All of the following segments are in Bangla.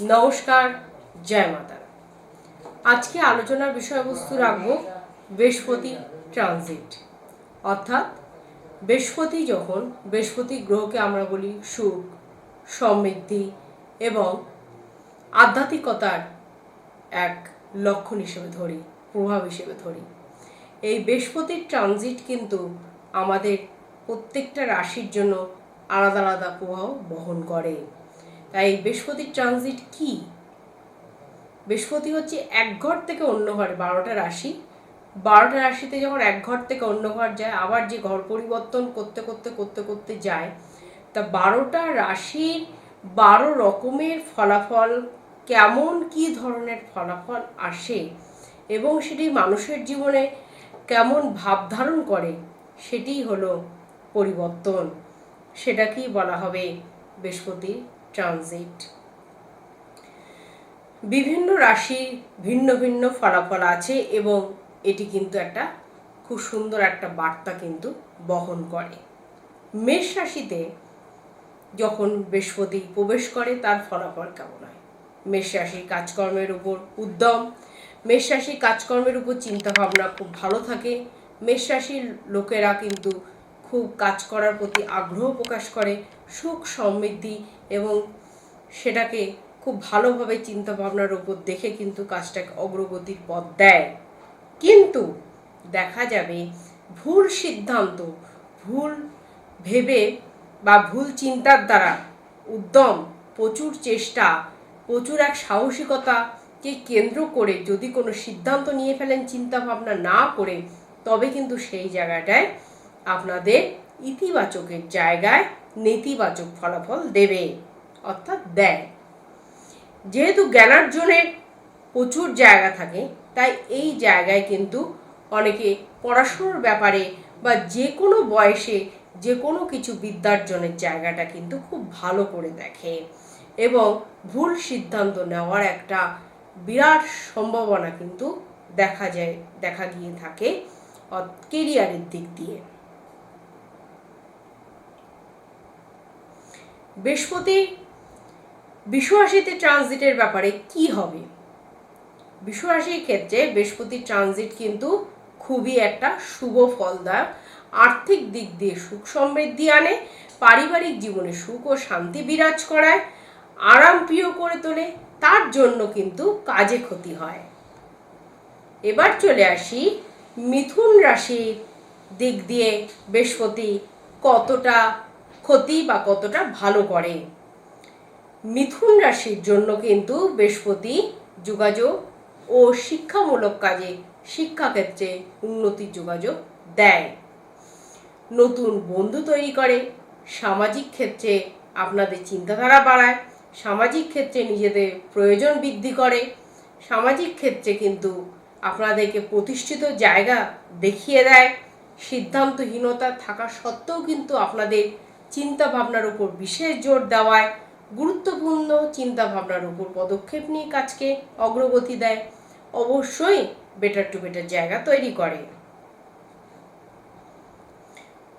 নমস্কার, জয় মাতা। আজকে আলোচনার বিষয়বস্তু রাখব বৃহস্পতি ট্রানজিট। অর্থাৎ বৃহস্পতি যখন বৃহস্পতি গ্রহকে আমরা বলি সুখ, সমৃদ্ধি এবং আধ্যাত্মিকতার এক লক্ষণ হিসেবে ধরি, প্রভাব হিসেবে ধরি। এই বৃহস্পতির ট্রানজিট কিন্তু আমাদের প্রত্যেকটা রাশির জন্য আলাদা আলাদা প্রভাব বহন করে। তাই বৃহস্পতির ট্রানজিট কি? বৃহস্পতি হচ্ছে এক ঘর থেকে অন্য ঘরে, বারোটা রাশি। বারোটা রাশিতে যখন এক ঘর থেকে অন্য ঘর যায়, আবার যে ঘর পরিবর্তন করতে করতে করতে করতে যায়, তা বারোটা রাশির বারো রকমের ফলাফল, কেমন কি ধরনের ফলাফল আসে এবং সেটি মানুষের জীবনে কেমন ভাব ধারণ করে, সেটি হলো পরিবর্তন। সেটাকেই বলা হবে বৃহস্পতির? ট্রানজিট। বিভিন্ন রাশি ভিন্ন ভিন্ন ফলাফল আছে এবং এটি কিন্তু একটা খুব সুন্দর একটা বার্তা কিন্তু বহন করে। মেষ রাশিতে যখন বৃহস্পতি প্রবেশ করে, তার ফলাফল কেমন হয়? মেষ রাশির কাজকর্মের উপর উদ্যম। মেষ রাশির কাজকর্মের উপর চিন্তাভাবনা খুব ভালো থাকে। মেষ রাশির লোকেরা কিন্তু খুব কাজ করার প্রতি আগ্রহ প্রকাশ করে, সুখ সমৃদ্ধি এবং সেটাকে খুব ভালোভাবে চিন্তা ভাবনার উপর দেখে কিন্তু কাজটাকে অগ্রগতির পথ দেয়। কিন্তু দেখা যাবে ভুল সিদ্ধান্ত, ভুল ভেবে বা ভুল চিন্তার দ্বারা উদ্যম, প্রচুর চেষ্টা, প্রচুর এক সাহসিকতাকে কেন্দ্র করে যদি কোনো সিদ্ধান্ত নিয়ে ফেলেন চিন্তা ভাবনা না করে, তবে কিন্তু সেই জায়গাটায় আপনাদের ইতিবাচকের জায়গায় নেতিবাচক ফলাফল দেবে, অর্থাৎ দেয়। যেহেতু জ্ঞানার্জনের প্রচুর জায়গা থাকে, তাই এই জায়গায় কিন্তু অনেকে পড়াশুনোর ব্যাপারে বা যে কোনো বয়সে যে কোনো কিছু বিদ্যার্জনের জায়গাটা কিন্তু খুব ভালো করে দেখে এবং ভুল সিদ্ধান্ত নেওয়ার একটা বিরাট সম্ভাবনা কিন্তু দেখা যায়, দেখা গিয়ে থাকে কেরিয়ারের দিক দিয়ে। বৃহস্পতি বিশ্বরাশিতে ট্রানজিটের ব্যাপারে কি হবে? বিশ্বরাশির ক্ষেত্রে বৃহস্পতি ট্রানজিট কিন্তু খুবই একটা শুভ ফলদায়ক, আর্থিক দিক দিয়ে সুখ সমৃদ্ধি আনে, পারিবারিক জীবনে সুখ ও শান্তি বিরাজ করায়, আরাম প্রিয় করে তোলে, তার জন্য কিন্তু কাজে ক্ষতি হয়। এবার চলে আসি, মিথুন রাশির দিক দিয়ে বৃহস্পতি কতটা ক্ষতি বা কতটা ভালো করে। মিথুন রাশির জন্য কিন্তু বৃহস্পতি যোগাযোগ ও শিক্ষামূলক কাজে শিক্ষাক্ষেত্রে উন্নতির যোগাযোগ দেয়। নতুন বন্ধু তৈরি করে, সামাজিক ক্ষেত্রে আপনাদের চিন্তাধারা বাড়ায়, সামাজিক ক্ষেত্রে নিজেদের প্রয়োজন বৃদ্ধি করে, সামাজিক ক্ষেত্রে কিন্তু আপনাদেরকে প্রতিষ্ঠিত জায়গা দেখিয়ে দেয়। সিদ্ধান্তহীনতা থাকা সত্ত্বেও কিন্তু আপনাদের চিন্তা ভাবনার উপর বিশেষ জোর দেওয়ায় গুরুত্বপূর্ণ চিন্তা ভাবনার উপর পদক্ষেপ নিয়ে কাজকে অগ্রগতি দেয়। অবশ্যই বেটার টু বেটার জায়গা তৈরি করে।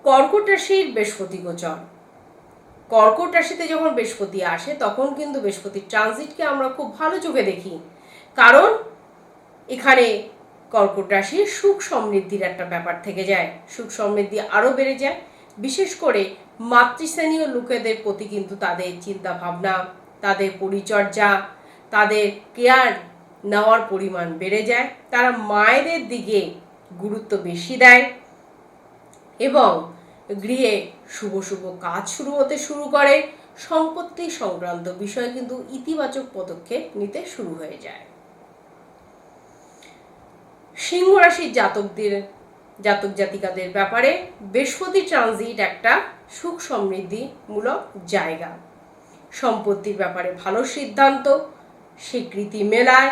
কর্কট রাশির বৃহস্পতি গোচর। কর্কট রাশিতে যখন বৃহস্পতি আসে, তখন কিন্তু বৃহস্পতির ট্রানজিটকে আমরা খুব ভালো চোখে দেখি। কারণ এখানে কর্কট রাশির সুখ সমৃদ্ধির একটা ব্যাপার থেকে যায়। সুখ সমৃদ্ধি আরও বেড়ে যায়। বিশেষ করে মাতৃশ্রেণীয় লোকেদের প্রতি কিন্তু তাদের চিন্তা ভাবনা তাদের পরিচর্যা, তাদের কেয়ার নেওয়ার পরিমাণ বেড়ে যায়। তারা মায়েদের দিকে গুরুত্ব বেশি দেয় এবং গৃহে শুভ শুভ কাজ শুরু হতে শুরু করে। সম্পত্তি সংক্রান্ত বিষয়ে কিন্তু ইতিবাচক পদক্ষেপ নিতে শুরু হয়ে যায়। সিংহ রাশির জাতকদের জাতক জাতিকাদের ব্যাপারে বৃহস্পতি ট্রানজিট একটা সুখ সমৃদ্ধিমূলক জায়গা। সম্পত্তির ব্যাপারে ভালো সিদ্ধান্ত, স্বীকৃতি মেলায়,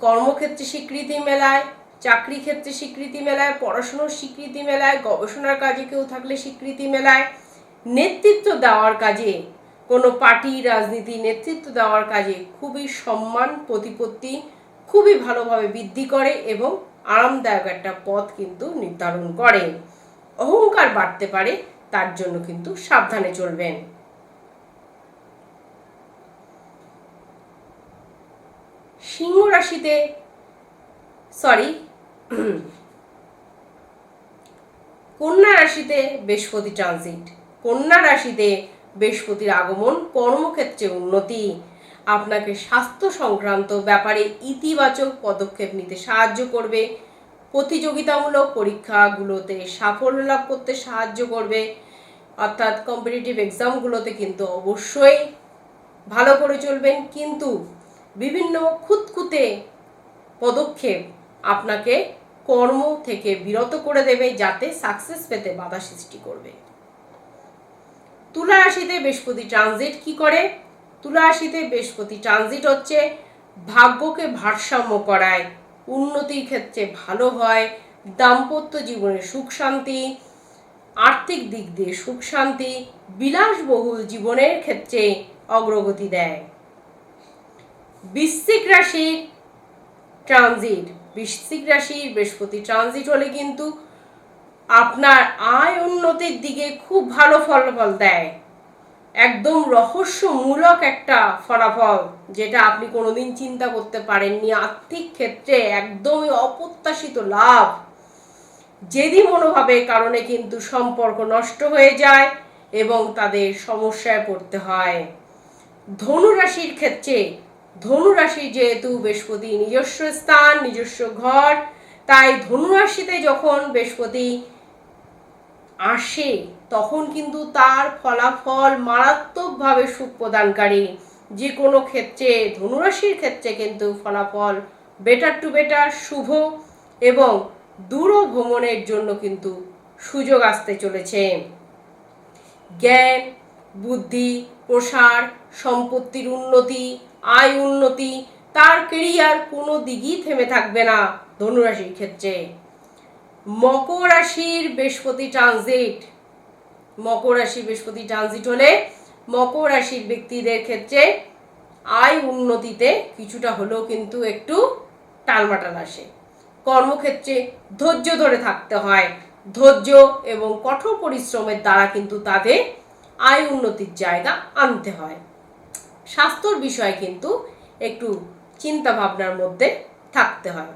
কর্মক্ষেত্রে স্বীকৃতি মেলায়, চাকরি ক্ষেত্রে স্বীকৃতি মেলায়, পড়াশুনোর স্বীকৃতি মেলায়, গবেষণার কাজে কেউ থাকলে স্বীকৃতি মেলায়, নেতৃত্ব দেওয়ার কাজে, কোনো পার্টি, রাজনীতি নেতৃত্ব দেওয়ার কাজে খুবই সম্মান, প্রতিপত্তি খুবই ভালোভাবে বৃদ্ধি করে এবং আরামদায়ক একটা পথ কিন্তু নির্ধারণ করে। অহংকার বাড়তে পারে, তার জন্য কিন্তু সাবধানে চলবেন। সিংহ রাশিতে সরি কন্যা রাশিতে বৃহস্পতি ট্রানজিট কন্যা রাশিতে বৃহস্পতির আগমন কর্মক্ষেত্রে উন্নতি। আপনাকে স্বাস্থ্য সংক্রান্ত ব্যাপারে ইতিবাচক পদক্ষেপ নিতে সাহায্য করবে। প্রতিযোগিতামূলক পরীক্ষাগুলোতে সাফল্য লাভ করতে সাহায্য করবে। অর্থাৎ কম্পিটিটিভ এক্সামগুলোতে কিন্তু অবশ্যই ভালো করে চলবেন। কিন্তু বিভিন্ন খুঁতখুঁতে পদক্ষেপ আপনাকে কর্ম থেকে বিরত করে দেবে যাতে সাকসেস পেতে বাধা সৃষ্টি করবে। তুলা রাশিতে বৃহস্পতি ট্রানজিট কি করে? তুলা রাশিতে বৃহস্পতি ট্রানজিট হচ্ছে, ভাগ্যকে ভারসাম্য করায়, উন্নতির ক্ষেত্রে ভালো হয়, দাম্পত্য জীবনে সুখ শান্তি, আর্থিক দিক দিয়ে সুখ শান্তি, বিলাসবহুল জীবনের ক্ষেত্রে অগ্রগতি দেয়। বৃশ্চিক রাশির ট্রানজিট বৃশ্চিক রাশির বৃহস্পতি ট্রানজিট হলে কিন্তু আপনার আয় উন্নতির দিকে খুব ভালো ফলাফল দেয়। একদম রহস্যমূলক একটা ফলাফল যেটা আপনি কোনোদিন চিন্তা করতে পারেননি। আর্থিক ক্ষেত্রে একদমই অপ্রত্যাশিত লাভ। জেদি মনোভাবের কারণে কিন্তু সম্পর্ক নষ্ট হয়ে যায় এবং তাদের সমস্যায় পড়তে হয়। ধনুরাশির ক্ষেত্রে, ধনুরাশি যেহেতু বৃহস্পতি নিজস্ব স্থান, নিজস্ব ঘর, তাই ধনুরাশিতে যখন বৃহস্পতি আসে তখন কিন্তু তার ফলাফল মারাত্মকভাবে সুখ প্রদানকারী। যে কোনো ক্ষেত্রে, ধনুরাশির ক্ষেত্রে কিন্তু ফলাফল বেটার টু বেটার শুভ এবং দূর ভ্রমণের জন্য কিন্তু সুযোগ আসতে চলেছে। জ্ঞান, বুদ্ধি, প্রসার, সম্পত্তির উন্নতি, আয় উন্নতি, তার কেরিয়ার কোনো দিকই থেমে থাকবে না ধনুরাশির ক্ষেত্রে। মকর রাশির বৃহস্পতি ট্রানজিট মকর রাশি বৃহস্পতি ট্রানজিট হলে মকর রাশির ব্যক্তিদের ক্ষেত্রে আয় উন্নতিতে কিছুটা হলেও কিন্তু একটু টালমাটাল আসে। কর্মক্ষেত্রে ধৈর্য ধরে থাকতে হয়। ধৈর্য এবং কঠোর পরিশ্রমের দ্বারা কিন্তু তাদের আয় উন্নতির জায়গা আনতে হয়। স্বাস্থ্যর বিষয়ে কিন্তু একটু চিন্তা ভাবনার মধ্যে থাকতে হয়।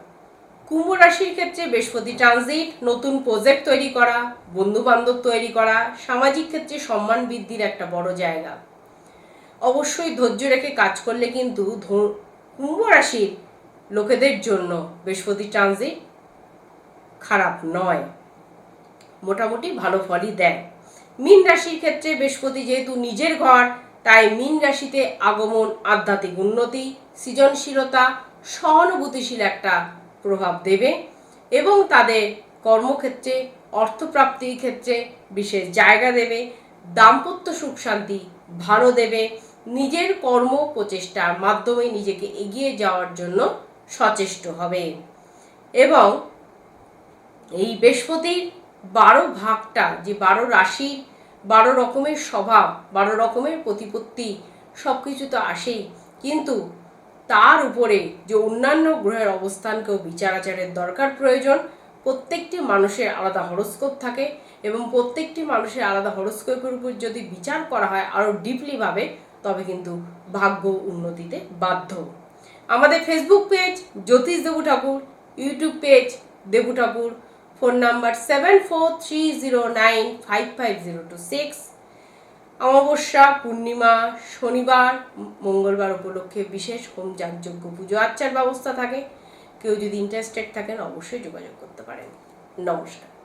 কুম্ভ রাশির ক্ষেত্রে বৃহস্পতি ট্রানজিট নতুন প্রজেক্ট তৈরি করা বন্ধু বান্ধব তৈরি করা, সামাজিক ক্ষেত্রে সম্মান বৃদ্ধির একটা বড় জায়গা। অবশ্যই ধৈর্য রেখে কাজ করলে কিন্তু কুম্ভ রাশির লোকেদের জন্য বৃহস্পতি ট্রানজিট খারাপ নয়। মোটামুটি ভালো ফলই দেয়। মীন রাশির ক্ষেত্রে বৃহস্পতি যেহেতু নিজের ঘর, তাই মীন রাশিতে আগমন, আধ্যাত্মিক উন্নতি, সৃজনশীলতা, সহানুভূতিশীল একটা প্রভাব দেবে এবং তাদের কর্মক্ষেত্রে অর্থপ্রাপ্তির ক্ষেত্রে বিশেষ জায়গা দেবে, দাম্পত্য সুখ শান্তি ভালো দেবে, নিজের কর্ম প্রচেষ্টার মাধ্যমে নিজেকে এগিয়ে যাওয়ার জন্য সচেষ্ট হবে। এবং এই বৃহস্পতির বারো ভাগটা, যে বারো রাশির বারো রকমের স্বভাব, বারো রকমের প্রতিপত্তি সব কিছু তো আসেই। কিন্তু তার উপরে যে অন্যান্য গ্রহের অবস্থানকেও বিচার আচারের দরকার প্রয়োজন, প্রত্যেকটি মানুষের আলাদা হরস্কোপ থাকে এবং প্রত্যেকটি মানুষের আলাদা হরস্কোপের উপর যদি বিচার করা হয় আরও ডিপলিভাবে তবে কিন্তু ভাগ্য উন্নতিতে বাধ্য। আমাদের ফেসবুক পেজ জ্যোতিষ Debu Thakur YouTube page Debu Thakur phone number seven four three zero nine five five zero two six অমাবস্যা, পূর্ণিমা, শনিবার, মঙ্গলবার উপলক্ষে বিশেষ হোম যাগযজ্ঞ পুজো আর্চার ব্যবস্থা থাকে। কেউ যদি ইন্টারেস্টেড থাকেন অবশ্যই যোগাযোগ করতে পারেন। নমস্কার।